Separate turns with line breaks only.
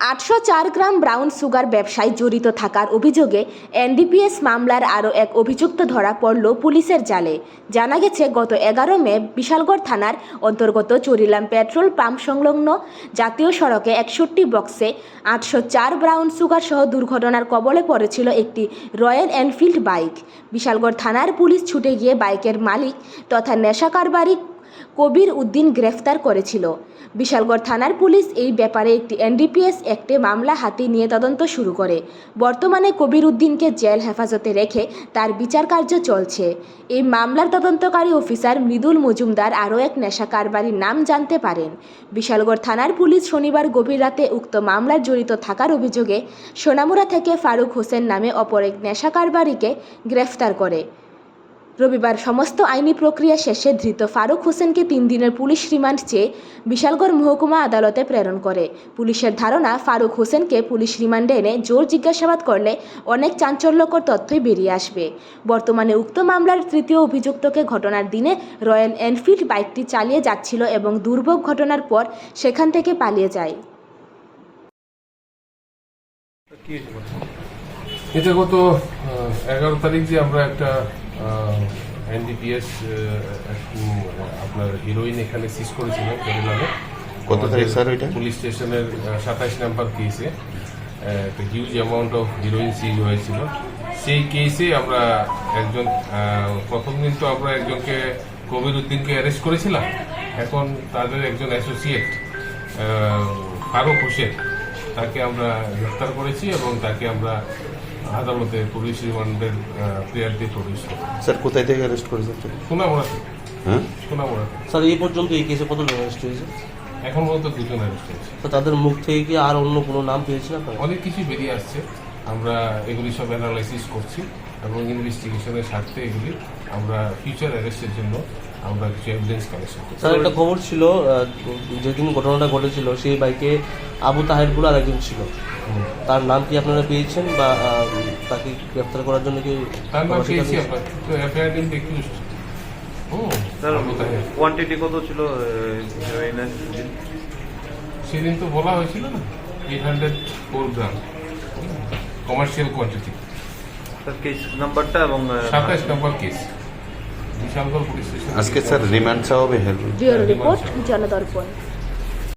আটশো চার gram brown sugar ব্যবসায় জড়িত থাকার অভিযোগে এনডিপিএস মামলার আরও এক অভিযুক্ত ধরা পড়ল পুলিশের জালে। জানা গেছে, গত এগারো মে বিশালগড় থানার অন্তর্গত চুরিলাম পেট্রোল পাম্প সংলগ্ন জাতীয় সড়কে একষট্টি বক্সে আটশো চার ব্রাউন সুগার সহ দুর্ঘটনার কবলে পড়েছিল একটি রয়্যাল এনফিল্ড বাইক। বিশালগড় থানার পুলিশ ছুটে গিয়ে বাইকের মালিক তথা নেশা কারবারি কবির উদ্দিন গ্রেফতার করেছিল। বিশালগড় থানার পুলিশ এই ব্যাপারে একটি এনডিপিএস একটে মামলা হাতে নিয়ে তদন্ত শুরু করে। বর্তমানে কবির উদ্দিনকে জেল হেফাজতে রেখে তার বিচার কার্য চলছে। এই মামলার তদন্তকারী অফিসার মৃদুল মজুমদার আরও এক নেশা কারবারির নাম জানতে পারেন। বিশালগড় থানার পুলিশ শনিবার গভীর রাতে উক্ত মামলার জড়িত থাকার অভিযোগে সোনামুড়া থেকে ফারুক হোসেন নামে অপর এক নেশা কারবারিকে গ্রেফতার করে। রবিবার সমস্ত আইনি প্রক্রিয়া শেষে ধৃত ফারুক হোসেনকে তিন দিনের পুলিশ রিমান্ড চেয়ে বিশালগড় মহকুমা আদালতে প্রেরণ করে। পুলিশের ধারণা, ফারুক হোসেনকে পুলিশ রিমান্ডে এনে জোর জিজ্ঞাসাবাদ করলে অনেক চাঞ্চল্যকর তথ্যই বেরিয়ে আসবে। বর্তমানে উক্ত মামলার তৃতীয় অভিযুক্তকে ঘটনার দিনে রয়্যাল এনফিল্ড বাইকটি চালিয়ে যাচ্ছিল এবং দুর্ভোগ ঘটনার পর সেখান থেকে পালিয়ে যায়।
এটা গত এগারো তারিখ যে আমরা একটা এনডিপিএস আপনার হিরোইন এখানে সিজ করেছিলাম কেরালাতে
কত তারিখ স্যার ওইটা?
পুলিশ স্টেশনের সাতাইশ নাম্বার কেসে একটা huge amount of heroin seize হয়েছিল। সেই কেসে আমরা একজন প্রথম দিন তো আমরা একজনকে কবির উদ্দিনকে অ্যারেস্ট করেছিলাম। এখন তাদের একজন অ্যাসোসিয়েট ফারুক হোসেন তাকে আমরা গ্রেফতার করেছি এবং তাকে আমরা আদালতে পুলিশ রিমান্ডের প্রেয়ার দিয়ে প্রবেশ করি
স্যার কোথায় থেকে অ্যারেস্ট করেছে
সোনামুড়া থেকে
হ্যাঁ?
সোনামুড়া
স্যার এই পর্যন্ত এই কেসে কতজন অ্যারেস্ট হয়েছে?
এখন পর্যন্ত দুজন অ্যারেস্ট হয়েছে।
তো তাদের মুখ থেকে কি আর অন্য কোনো নাম পেয়েছেন আপনারা
অনেক কিছু বেরিয়ে আসছে। আমরা এগুলি সব অ্যানালাইসিস করছি এবং ইনভেস্টিগেশনের স্বার্থে এগুলি আমরা ফিউচার অ্যারেস্টের জন্য আমরা কিছু এভিডেন্স কালেকশন করছি
স্যার একটা খবর ছিল যেদিন ঘটনাটা ঘটেছিল সেই বাইকে আবু তাহের বলে আরেকজন ছিল।
হুম।
তার নাম কি আপনারা পেয়েছেন বা তাকে গ্রেফতার করার জন্য কি
তার নাম পেয়েছি
নিয়েছেন?
আপনার এফআইআর একিউজড
কোয়ান্টিটি কত ছিল
সেদিন? তো বলা হয়েছিল না eight hundred four gram commercial quantity
sir case নাম্বারটা এবং আহ,
সাতাইশ নম্বর কেস
আজকে স্যার রিমান্ড চাওয়া হবে হেল্প
ব্যুরো রিপোর্ট জনদর্পণ